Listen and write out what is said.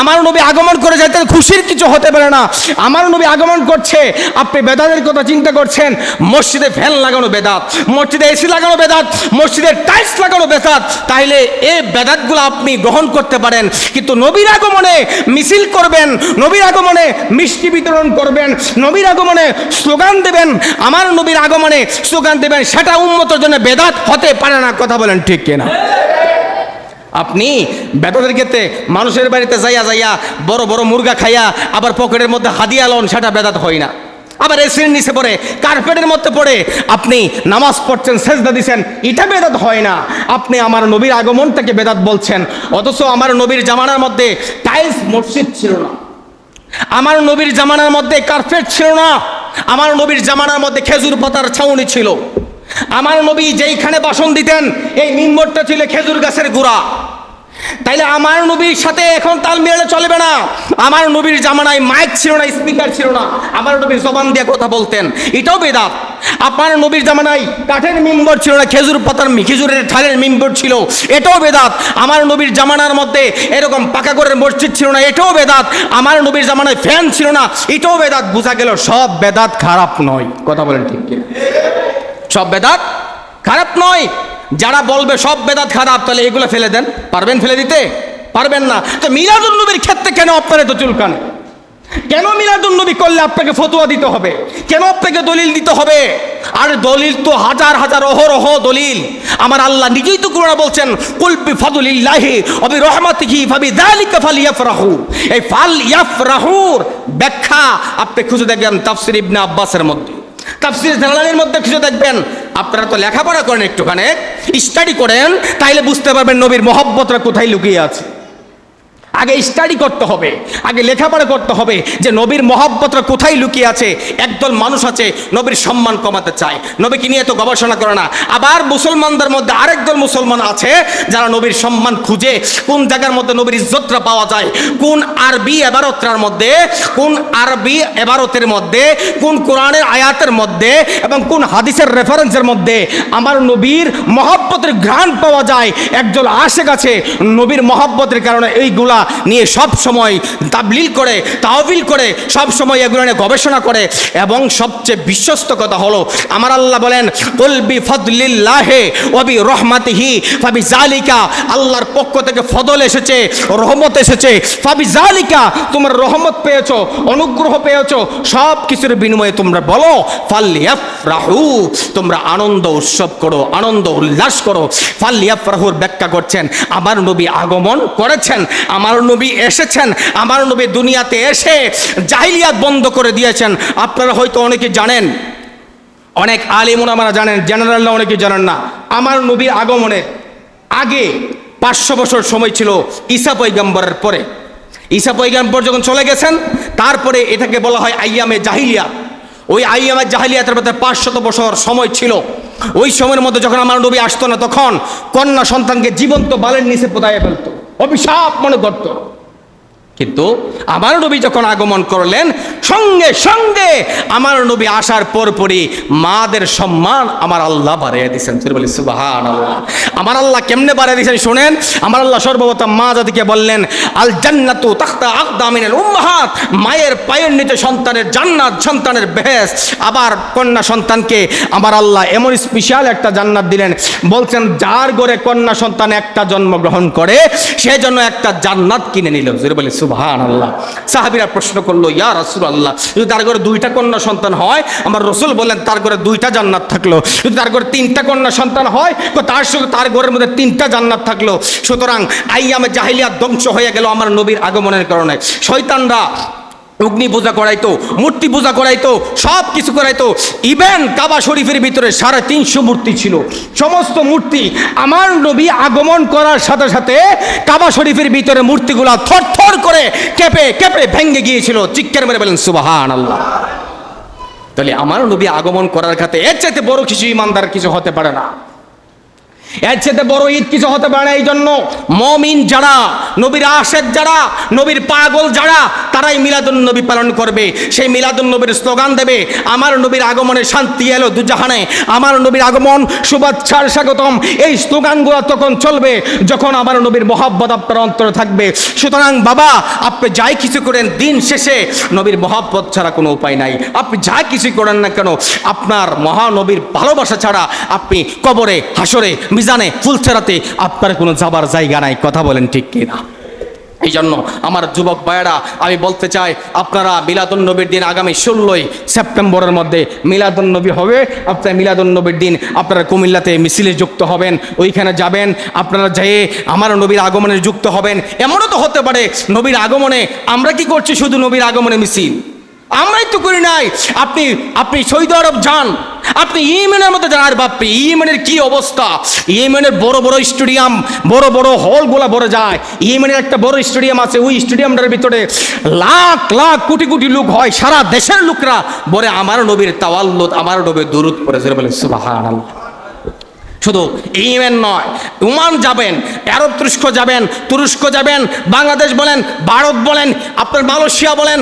আমার নবী আগমন করে যাইতেন খুশির কিছু হতে পারে না। আমার নবী আগমন করছে, আপনি বেদাতের কথা চিন্তা করছেন, মসজিদে ফ্যান লাগানো বেদাত, মসজিদে এসি লাগানো বেদাত, মসজিদে টাইলস লাগানো বেদাত, তাইলে এই বেদাতগুলো আপনি গ্রহণ করতে পারেন। কিন্তু নবীর আগমনে মিছিল করবেন, নবীর আগমনে মিষ্টি বিতরণ করবেন, নবীর আগমনে স্লোগান দেবেন, আমার নবীর আগমনে স্লোগান দেবেন, সেটা উন্মতের জন্য বেদাত হতে পারে না, কথা বলেন ঠিক কিনা? আপনি বেতনের ক্ষেত্রে মানুষের বাড়িতে যাইয়া যাইয়া বড় বড় মুরগা খাইয়া আবার পকেটের মধ্যে হাদিয়া লন, সেটা বেদাত হয় না। আবার এসির নিচে পড়ে কার্পেটের মধ্যে পড়ে, আপনি নামাজ পড়ছেন, সেজদা দিছেন, এটা বেদাত হয় না। আপনি আমার নবীর আগমনটাকে বেদাত বলছেন, অথচ আমার নবীর জামানার মধ্যে টাইলস মসজিদ ছিল না। আমার নবীর জামানার মধ্যে কার্পেট ছিল না। আমার নবীর জামানার মধ্যে খেজুর পাতার ছাউনি ছিল। আমার নবী যেইখানে বাসন দিতেন, এই মিম্বরটা ছিল খেজুর গাছের গুড়া। তাইলে আমার নবীর সাথে এখন তাল মিলালে চলবে না। আমার নবীর জামানায় মাইক ছিল না, স্পিকার ছিল না। আমার নবীর জবান দিয়ে কথা বলতেন। এটাও বেদাত। আপনার নবীর জামানায় কাঠের মিম্বর ছিল না, খেজুর পাতার খেজুরের ঠালের মিম্বর ছিল। এটাও বেদাত। আমার নবীর জামানার মধ্যে এরকম পাকা করে মসজিদ ছিল না, এটাও বেদাত। আমার নবীর জামানায় ফ্যান ছিল না, এটাও বেদাত। বোঝা গেল সব বেদাত খারাপ নয়। কথা বলেন ঠিক কিনা? সব বেদাত খারাপ নয়। যারা বলবে সব বেদাত খারাপ, তাহলে এগুলো ফেলে দেন। পারবেন ফেলে দিতে? পারবেন না। তো মিলাদুল নবীর ক্ষেত্রে কেন আপনারা তো চুলকান? কেন মিলাদুল নবী করলে আপনাকে ফতোয়া দিতে হবে? কেন আপনাকে দলিল দিতে হবে? আর দলিল তো হাজার হাজার অহরহ দলিল। আমার আল্লাহ নিজেই তো কোরআনে বলছেন কুলবি ফাদুলিল্লাহি অবি রহমাতিহি ফাবি যালিকা ফালিয়াফরাহু। এই ফাল ইয়াফরাহুর ব্যাখ্যা আপনি খুঁজে দেখবেন তাফসির ইবনে আব্বাসের মধ্যে। তাফসির জালালের মধ্যে কিছু দেখবেন। আপনারা তো লেখাপড়া করেন একটুখানে স্টাডি করেন, তাইলে বুঝতে পারবেন নবীর মহব্বতরা কোথায় লুকিয়ে আছে। আগে স্টাডি করতে হবে, আগে লেখাপড়া করতে হবে যে নবীর মহব্বতটা কোথায় লুকিয়ে আছে, একদল মানুষ আছে নবীর সম্মান কমাতে চায়। নবীকে নিয়ে তো গবেষণা করে না? আবার মুসলমানদের মধ্যে আরেক দল মুসলমান আছে যারা নবীর সম্মান খুঁজে কোন জায়গার মধ্যে নবীর ইজ্জতটা পাওয়া যায়, কোন আরবি এবারতটার মধ্যে, কোন আরবি এবারতের মধ্যে, কোন কোরআনের আয়াতের মধ্যে এবং কোন হাদিসের রেফারেন্সের মধ্যে আমার নবীর মহব্বতের ঘ্রাণ পাওয়া যায়। একজন আশেক আছে নবীর মহব্বতের কারণে এইগুলা নিয়ে সব সময় তাবলিল করে তাহবিল করে, সব সময় এগুলো নিয়ে গবেষণা করে এবং সবচেয়ে বিশ্বস্ত কথা হলো, আমার আল্লাহ বলেন কলবি ফদলিল্লাহে অবি রহমাতিহি ফাবি জালিকা আল্লাহর পক্ষ থেকে ফদল এসেছে, রহমত এসেছে ফাবি জালিকা তোমার রহমত পেয়েছ, অনুগ্রহ পেয়েছ সব কিছুর বিনিময়ে তোমরা বলো ফাল্লিয়াফ রাহু তোমরা আনন্দ উৎসব করো, আনন্দ উল্লাস করো। ফাল্লিয়াফ রাহুর ব্যাখ্যা করছেন, আমার নবী আগমন করেছেন, আমার নবী এসেছেন, আমার নবী দুনিয়াতে এসে জাহিলিয়াত বন্ধ করে দিয়েছেন। আপনারা হয়তো অনেকে জানেন, অনেক আলিমুন আমরা জানেন, জেনারেলরা অনেকে জানেন না, আমার নবীর আগমনের আগে পাঁচশো বছর সময় ছিল ঈসা পৈগম্বরের পরে। ঈসা পৈগম্বর যখন চলে গেছেন, তারপরে এটাকে বলা হয় আইয়ামে জাহিলিয়া। ওই আইয়ামে জাহালিয়াতের মধ্যে পাঁচশত বছর সময় ছিল। ওই সময়ের মধ্যে যখন আমার নবী আসতো না, তখন কন্যা সন্তানকে জীবন্ত বালের নিচে পোতায় ফেলতো। অভিশাপ মনে করতো। কিন্তু আমার নবী যখন আগমন করলেন, সঙ্গে সঙ্গে আমার নবী আসার পরপরই মাদের সম্মান আমার আল্লাহ বাড়িয়ে দিয়েছেন। বলি সুবাহান আল্লাহ আমার আল্লাহ কেমনে বাড়িয়ে দিয়েছেন শোনেন? আমার আল্লাহ সর্বপ্রথম মা জাতিকে বললেন আল জান্নাতু তাখতা আকদামিনের উম্মাহাত। মায়ের পায়ের নিচে সন্তানের জান্নাত, সন্তানের বেহেস আবার কন্যা সন্তানকে আমার আল্লাহ এমন স্পেশাল একটা জান্নাত দিলেন, বলছেন, যার ঘরে কন্যা সন্তান একটা জন্মগ্রহণ করে, সে জন্য একটা জান্নাত কিনে নিল। বলে সুবহান আল্লাহ সাহাবিরা প্রশ্ন করল, ইয়া রসুল আল্লাহ যদি তার ঘরে দুইটা কন্যা সন্তান হয়? আমার রসুল বললেন, তার ঘরে দুইটা জান্নাত থাকল। যদি তার ঘরে তিনটা কন্যা সন্তান হয় তার সঙ্গে তার ঘরের মধ্যে তিনটা জান্নাত থাকল। সুতরাং আইয়ামে জাহিলিয়া ধ্বংস হয়ে গেল আমার নবীর আগমনের কারণে। শয়তানরা অগ্নি পূজা করাইতো, মূর্তি পূজা করাইতো সব কিছু করাইতো। ইভেন কাবা শরীফের ভিতরে সাড়ে তিনশো মূর্তি ছিল। সমস্ত মূর্তি আমার নবী আগমন করার সাথে সাথে কাবা শরীফের ভিতরে মূর্তিগুলা থর থর করে কেঁপে কেঁপে ভেঙে গিয়েছিল। চিৎকার মেরে বলেন সুবাহান আল্লাহ তাহলে আমার নবী আগমন করার খাতে এর চাইতে বড় কিছু ইমানদার কিছু হতে পারে না। এর চেয়ে বড় ঈদ কিছু হতে পারে না। এই জন্য মমিন যারা নবীর আশেক যারা, নবীর পাগল যারা, তারাই মিলাদুন নবী পালন করবে। সেই মিলাদুন নবীর স্লোগান দেবে, আমার নবীর আগমনে শান্তি এলো দুজাহানে, আমার নবীর আগমন শুভেচ্ছার স্বাগতম। এই স্লোগানগুলো তখন চলবে যখন আমার নবীর মহাব্বত আপনার অন্তরে থাকবে। সুতরাং বাবা, আপনি যাই কিছু করেন, দিন শেষে নবীর মহাব্বত ছাড়া কোনো উপায় নাই। আপনি যা কিছু করেন না কেন, আপনার মহানবীর ভালোবাসা ছাড়া আপনি কবরে হাসরে মিজানে ফুলছেরাতে আপনার কোনো যাবার জায়গা নাই। কথা বলেন ঠিক কিনা? এই জন্য আমার যুবক ভাইয়েরা, আমি বলতে চাই, আপনারা মিলাদুন নবীর দিন আগামী ষোলোই সেপ্টেম্বরের মধ্যে মিলাদুন নবী হবে। আপনার মিলাদুন নবীর দিন আপনারা কুমিল্লাতে মিছিলে যুক্ত হবেন, ওইখানে যাবেন, আপনারা যেয়ে আমার নবীর আগমনে যুক্ত হবেন। এমনও তো হতে পারে, নবীর আগমনে আমরা কি করছি শুধু নবীর আগমনে মিছিল? আমরাই তো করি নাই। আপনি আপনি সৌদি আরব যান আপনি ইয়েমেনের মধ্যে যান, আর বাপরে, ইয়েমেনের কি অবস্থা? ইয়েমেনের বড় বড় স্টেডিয়াম, বড় বড় হলগুলা ভরে যায়। ইয়েমেনের একটা বড় স্টেডিয়াম আছে, ওই স্টেডিয়ামটার ভিতরে লাখ লাখ, কোটি কোটি লোক হয়। সারা দেশের লোকরা বলে, আমার নবীর তাওয়াল্লুদ, আমার নবীর দুরুদ পড়েছে বলে সুবহানাল্লাহ। শুধু ইয়েমেন নয় ওমান যাবেন, আরব তুরস্ক যাবেন তুরস্ক যাবেন, বাংলাদেশ বলেন, ভারত বলেন, আপনার মালয়েশিয়া বলেন